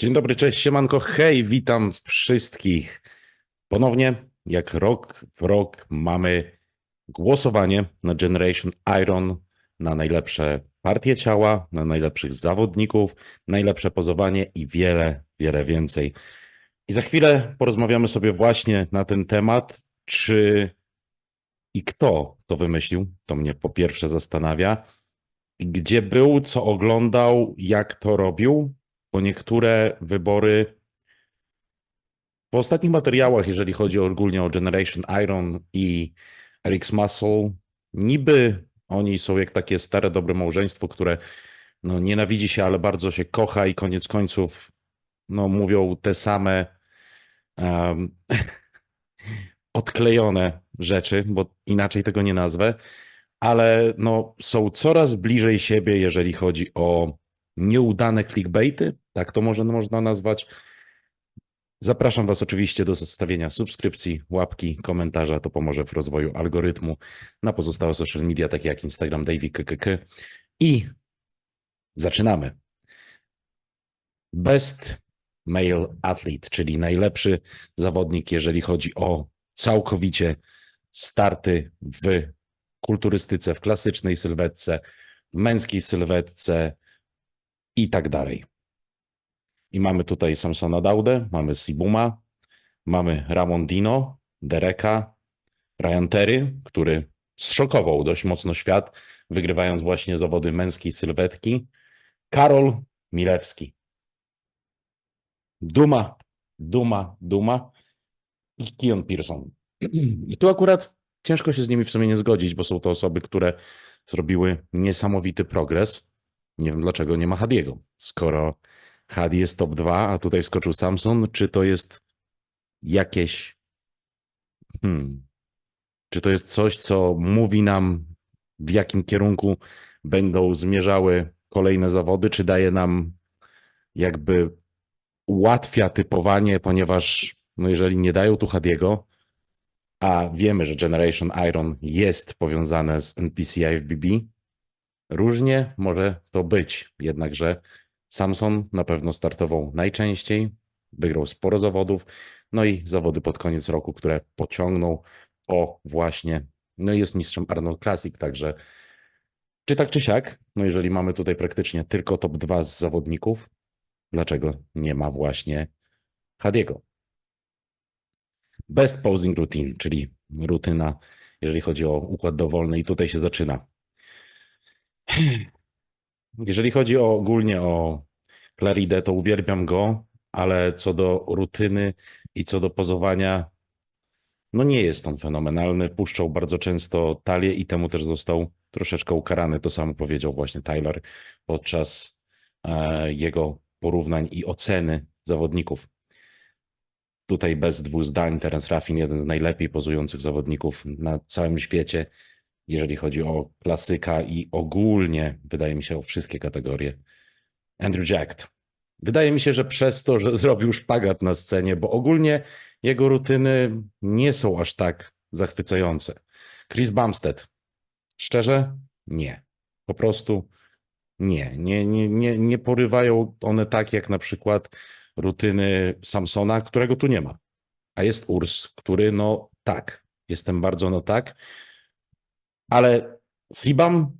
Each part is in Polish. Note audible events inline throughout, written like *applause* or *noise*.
Dzień dobry, cześć, siemanko, hej, witam wszystkich. Ponownie, jak rok w rok, mamy głosowanie na Generation Iron, na najlepsze partie ciała, na najlepszych zawodników, najlepsze pozowanie i wiele, wiele więcej. I za chwilę porozmawiamy sobie właśnie na ten temat, czy i kto to wymyślił, to mnie po pierwsze zastanawia, gdzie był, co oglądał, jak to robił, bo niektóre wybory w ostatnich materiałach, jeżeli chodzi ogólnie o Generation Iron i Eric's Muscle, niby oni są jak takie stare, dobre małżeństwo, które no, nienawidzi się, ale bardzo się kocha i koniec końców no, mówią te same um, *laughs* odklejone rzeczy, bo inaczej tego nie nazwę, ale no, są coraz bliżej siebie, jeżeli chodzi o nieudane clickbaity, tak to może można nazwać. Zapraszam Was oczywiście do zostawienia subskrypcji, łapki, komentarza. To pomoże w rozwoju algorytmu na pozostałe social media, takie jak Instagram, Davey, KKK. I zaczynamy. Best Male Athlete, czyli najlepszy zawodnik, jeżeli chodzi o całkowicie starty w kulturystyce, w klasycznej sylwetce, w męskiej sylwetce i tak dalej. I mamy tutaj Samsona Daudę, mamy Sibuma, mamy Ramondino, Dereka, Ryan Terry, który zszokował dość mocno świat, wygrywając właśnie zawody męskiej sylwetki, Karol Milewski. Duma, Duma, Duma i Kion Pearson. *clears throat* I tu akurat ciężko się z nimi w sumie nie zgodzić, bo są to osoby, które zrobiły niesamowity progres. Nie wiem dlaczego nie ma Hadiego. Skoro Hadi jest top 2, a tutaj wskoczył Samson, czy to jest jakieś. Hmm. Czy to jest coś, co mówi nam, w jakim kierunku będą zmierzały kolejne zawody, czy daje nam jakby ułatwia typowanie, ponieważ no jeżeli nie dają tu Hadiego, a wiemy, że Generation Iron jest powiązane z NPCI FBB, różnie może to być. Jednakże Samson na pewno startował najczęściej, wygrał sporo zawodów, no i zawody pod koniec roku, które pociągnął o właśnie, no i jest mistrzem Arnold Classic, także czy tak czy siak, no jeżeli mamy tutaj praktycznie tylko top 2 z zawodników, dlaczego nie ma właśnie Hadiego? Best posing routine, czyli rutyna, jeżeli chodzi o układ dowolny i tutaj się zaczyna. Jeżeli chodzi o, ogólnie o Claridę, to uwielbiam go, ale co do rutyny i co do pozowania, no nie jest on fenomenalny. Puszczał bardzo często talię i temu też został troszeczkę ukarany. To samo powiedział właśnie Tyler podczas e, jego porównań i oceny zawodników. Tutaj bez dwóch zdań, teraz Rafin, jeden z najlepiej pozujących zawodników na całym świecie, jeżeli chodzi o klasyka i ogólnie, wydaje mi się, o wszystkie kategorie. Andrew Jacked. Wydaje mi się, że przez to, że *laughs* zrobił szpagat na scenie, bo ogólnie jego rutyny nie są aż tak zachwycające. Chris Bumstead. Szczerze? Nie. Po prostu nie. Nie, nie, nie, nie porywają one tak jak na przykład rutyny Samsona, którego tu nie ma. A jest Urs, który no tak, jestem bardzo no tak, ale Sibam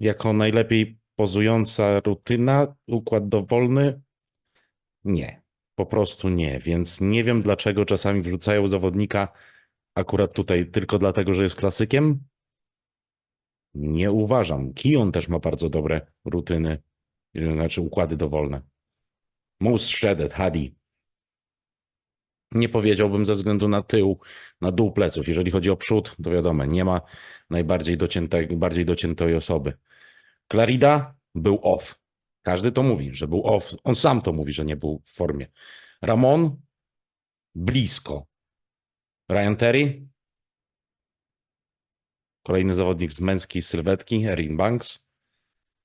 jako najlepiej pozująca rutyna, układ dowolny, nie. Po prostu nie, więc nie wiem dlaczego czasami wrzucają zawodnika akurat tutaj tylko dlatego, że jest klasykiem. Nie uważam. Kion też ma bardzo dobre rutyny, znaczy układy dowolne. Most Shredded, Hadi. Nie powiedziałbym ze względu na tył, na dół pleców. Jeżeli chodzi o przód, to wiadomo, nie ma najbardziej dociętej, bardziej dociętej osoby. Clarida był off. Każdy to mówi, że był off. On sam to mówi, że nie był w formie. Ramon blisko. Ryan Terry kolejny zawodnik z męskiej sylwetki, Erin Banks.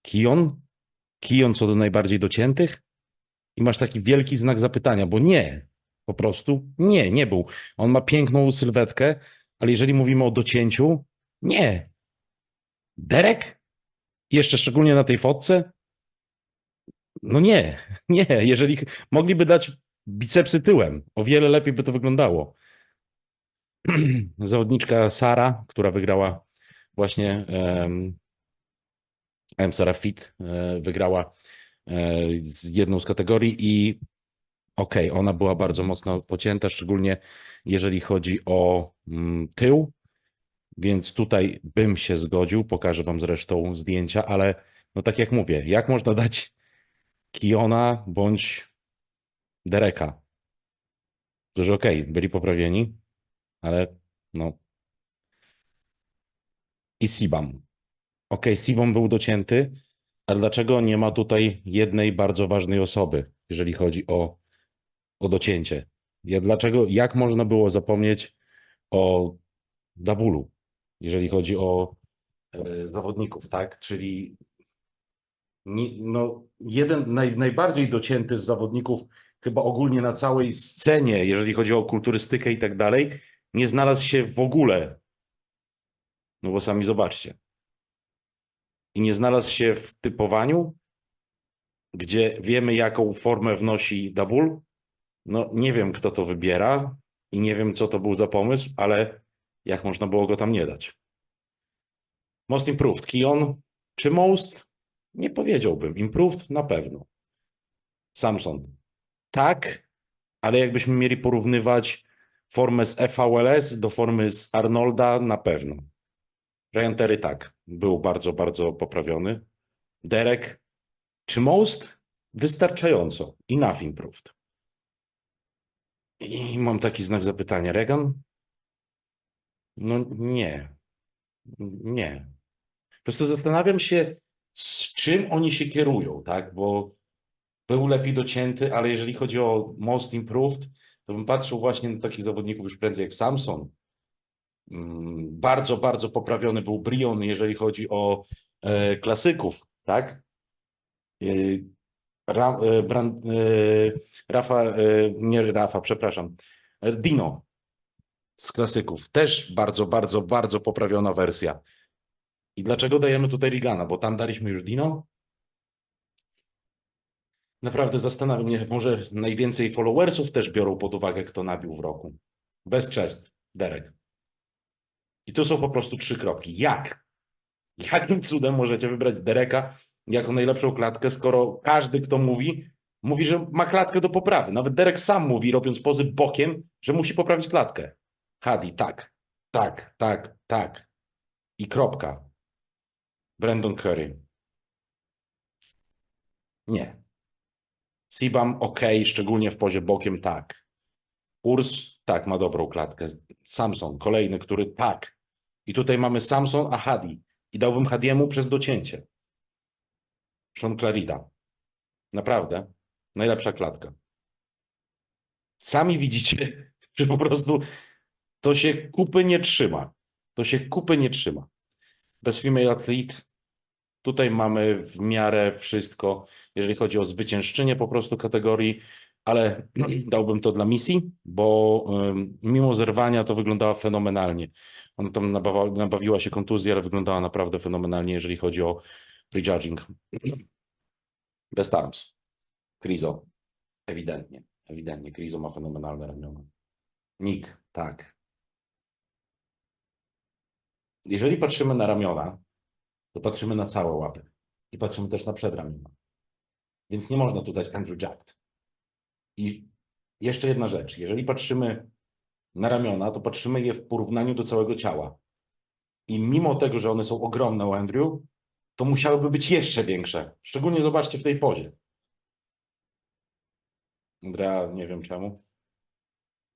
Kion? Kion co do najbardziej dociętych? I masz taki wielki znak zapytania, bo nie, po prostu nie, nie był. On ma piękną sylwetkę, ale jeżeli mówimy o docięciu, nie. Derek? Jeszcze szczególnie na tej fotce? No nie, *laughs* nie. Jeżeli mogliby dać bicepsy tyłem, o wiele lepiej by to wyglądało. *clears throat* Zawodniczka Sara, która wygrała właśnie um, I'm Sara Fit, e, wygrała e, z jedną z kategorii i okej, ona była bardzo mocno pocięta, szczególnie jeżeli chodzi o mm, tył, więc tutaj bym się zgodził, pokażę wam zresztą zdjęcia, ale no tak jak mówię, jak można *laughs* dać Kiona bądź Dereka? Że okej, byli poprawieni, ale no. I Sibam. Okej, Sibam był docięty, ale dlaczego nie ma tutaj jednej bardzo ważnej osoby, jeżeli chodzi o, o docięcie? Ja, dlaczego, jak można było zapomnieć o Dabulu, jeżeli chodzi o e, zawodników, tak? Czyli no, jeden naj, najbardziej docięty z zawodników, chyba ogólnie na całej scenie, jeżeli chodzi o kulturystykę i tak dalej, nie znalazł się w ogóle. No bo sami zobaczcie. I nie znalazł się w typowaniu, gdzie wiemy, jaką formę wnosi Dabul. No nie wiem, kto to wybiera i nie wiem, co to był za pomysł, ale jak można było go tam nie dać. Most improved. Kion czy most? Nie powiedziałbym. Improved na pewno. Samson. Tak, ale jakbyśmy mieli porównywać formę z FVLS do formy z Arnolda, na pewno. Ryan Terry tak, był bardzo, bardzo poprawiony. Derek czy most? Wystarczająco. Enough improved. I mam taki znak zapytania. Regan? No nie. Nie. Po prostu zastanawiam się, z czym oni się kierują, tak? Bo był lepiej docięty, ale jeżeli chodzi o most improved, to bym patrzył właśnie na takich zawodników już prędzej jak Samson. Mm, Bardzo, bardzo poprawiony był Brion, jeżeli chodzi o e, klasyków, tak? Ra, e, Bran, e, Rafa, e, nie Rafa, przepraszam, Dino z klasyków. Też bardzo, bardzo, bardzo poprawiona wersja. I dlaczego dajemy tutaj Rigana? Bo tam daliśmy już Dino? Naprawdę zastanawiam mnie, może najwięcej followersów też biorą pod uwagę, kto nabił w roku. Bez chest, Derek. I tu są po prostu trzy kropki. Jak? *laughs* Jakim cudem możecie wybrać Dereka jako najlepszą klatkę, skoro każdy, kto mówi, mówi, że ma klatkę do poprawy. Nawet Derek sam mówi, robiąc pozy bokiem, że musi poprawić klatkę. Hadi, tak, tak, tak, tak. I kropka. Brandon Curry. Nie. Sibam ok, szczególnie w pozie bokiem tak. Urs tak, ma dobrą klatkę. Samson, kolejny, który tak. I tutaj mamy Samson, a Hadi. I dałbym Hadiemu przez docięcie. Sean Clarida. Naprawdę. Najlepsza klatka. Sami widzicie, *laughs* że po prostu to się kupy nie trzyma. To się kupy nie trzyma. Bez female athlete tutaj mamy w miarę wszystko, jeżeli chodzi o zwyciężczynię po prostu kategorii, ale *clears throat* dałbym to dla misji, bo mimo zerwania to wyglądała fenomenalnie. Ona tam nabawiła się kontuzji, ale wyglądała naprawdę fenomenalnie, jeżeli chodzi o prejudging. Best arms. Krizo. Ewidentnie. Ewidentnie. Krizo ma fenomenalne ramiona. Nick. Tak. Jeżeli patrzymy na ramiona, to patrzymy na całe łapy. I patrzymy też na przedramiona. Więc nie można tu dać Andrew Jacked. I jeszcze jedna rzecz. Jeżeli patrzymy na ramiona, to patrzymy je w porównaniu do całego ciała. I mimo tego, że one są ogromne u Andrew, to musiałyby być jeszcze większe. Szczególnie zobaczcie w tej pozie. Andrea, nie wiem czemu.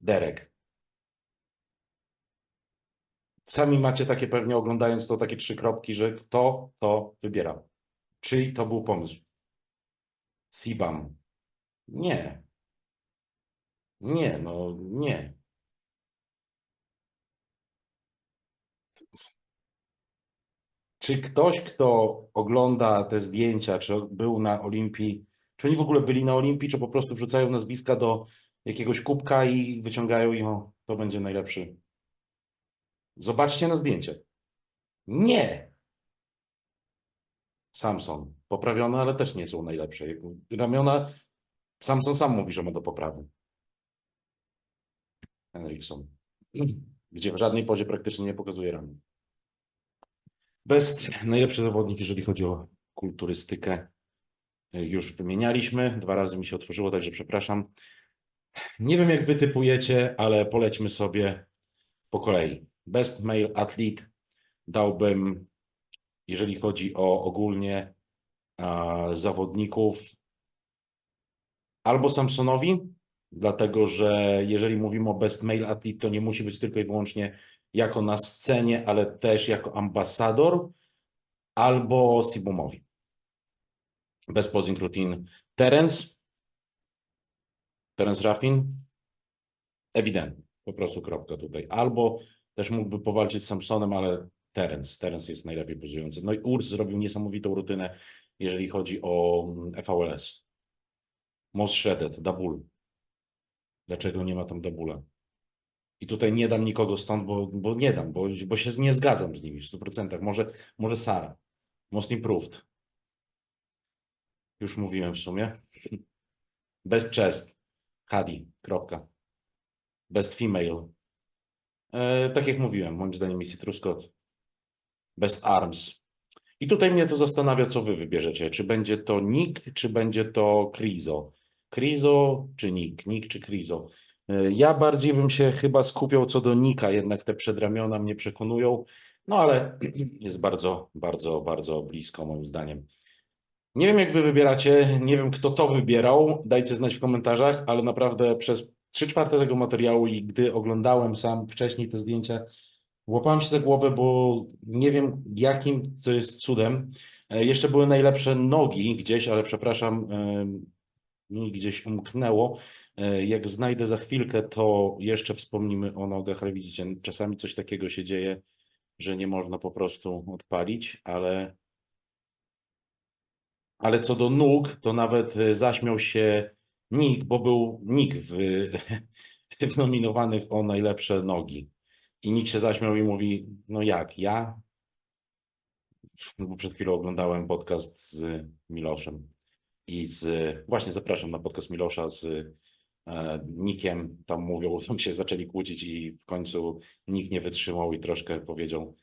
Derek. Sami macie takie pewnie oglądając to takie trzy kropki, że kto to wybierał. Czyj to był pomysł? Sibam. Nie. Nie, no nie. Czy ktoś, kto ogląda te zdjęcia, czy był na Olimpii, czy oni w ogóle byli na Olimpii, czy po prostu wrzucają nazwiska do jakiegoś kubka i wyciągają i o, to będzie najlepszy. Zobaczcie na zdjęcie. Nie. Samson. poprawione, ale też nie są najlepsze. Ramiona, Samson sam mówi, że ma do poprawy. Henriksson. *clears throat* Gdzie w żadnej pozie praktycznie nie pokazuje ramion. Best, najlepszy zawodnik, jeżeli chodzi o kulturystykę. Już wymienialiśmy, dwa razy mi się otworzyło, także przepraszam. Nie wiem, jak wy typujecie, ale polećmy sobie po kolei. Best male athlete dałbym, jeżeli chodzi o ogólnie zawodników, albo Samsonowi, dlatego że jeżeli mówimy o best male athlete, to nie musi być tylko i wyłącznie jako na scenie, ale też jako ambasador, albo Sibumowi. Best posing routine Terence, Terence Raffin, ewidentnie, po prostu kropka tutaj. Albo też mógłby powalczyć z Samsonem, ale Terence, Terence jest najlepiej pozujący. No i Urs zrobił niesamowitą rutynę, jeżeli chodzi o mm, FVLS. Most Shredded, Dabul. Dlaczego nie ma tam Dabula? I tutaj nie dam nikogo stąd, bo, bo nie dam, bo, bo się nie zgadzam z nimi w 100%. Może, może Sara. Most Improved. Już mówiłem w sumie. Best Chest. Hadi. Kropka. Best Female. E, tak jak mówiłem, moim zdaniem Missy Truscott. Best Arms. I tutaj mnie to zastanawia, co wy wybierzecie. Czy będzie to Nick, czy będzie to Krizo? Krizo czy Nick? Nick czy Krizo? E, Ja bardziej bym się chyba skupiał co do Nika, jednak te przedramiona mnie przekonują, no ale *clears throat* jest bardzo, bardzo, bardzo blisko moim zdaniem. Nie wiem, jak wy wybieracie, nie wiem, kto to wybierał, dajcie znać w komentarzach, ale naprawdę przez 3 czwarte tego materiału i gdy oglądałem sam wcześniej te zdjęcia, łapałem się za głowę, bo nie wiem, jakim to jest cudem. E, Jeszcze były najlepsze nogi gdzieś, ale przepraszam, mi gdzieś umknęło. E, Jak znajdę za chwilkę, to jeszcze wspomnimy o nogach, ale widzicie, czasami coś takiego się dzieje, że nie można po prostu odpalić, ale ale co do nóg, to nawet e, zaśmiał się Nick, bo był Nick w, *laughs* w nominowanych o najlepsze nogi. I Nick się zaśmiał i mówi, no jak, ja? Bo przed chwilą oglądałem podcast z Miloszem i z, właśnie zapraszam na podcast Milosza z e, Nikiem, tam mówią, *laughs* tam się zaczęli kłócić i w końcu Nick nie wytrzymał i troszkę powiedział,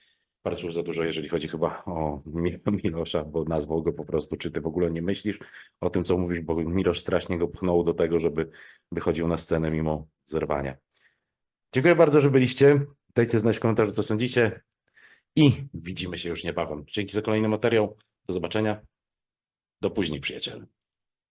Bardzo za dużo, jeżeli chodzi chyba o Mi- Milosza, bo nazwał go po prostu, czy ty w ogóle nie myślisz o tym, co mówisz, bo Milosz strasznie go pchnął do tego, żeby wychodził na scenę mimo zerwania. Dziękuję bardzo, że byliście. Dajcie znać w komentarzu, co sądzicie i widzimy się już niebawem. Dzięki za kolejny materiał. Do zobaczenia. Do później, przyjaciele.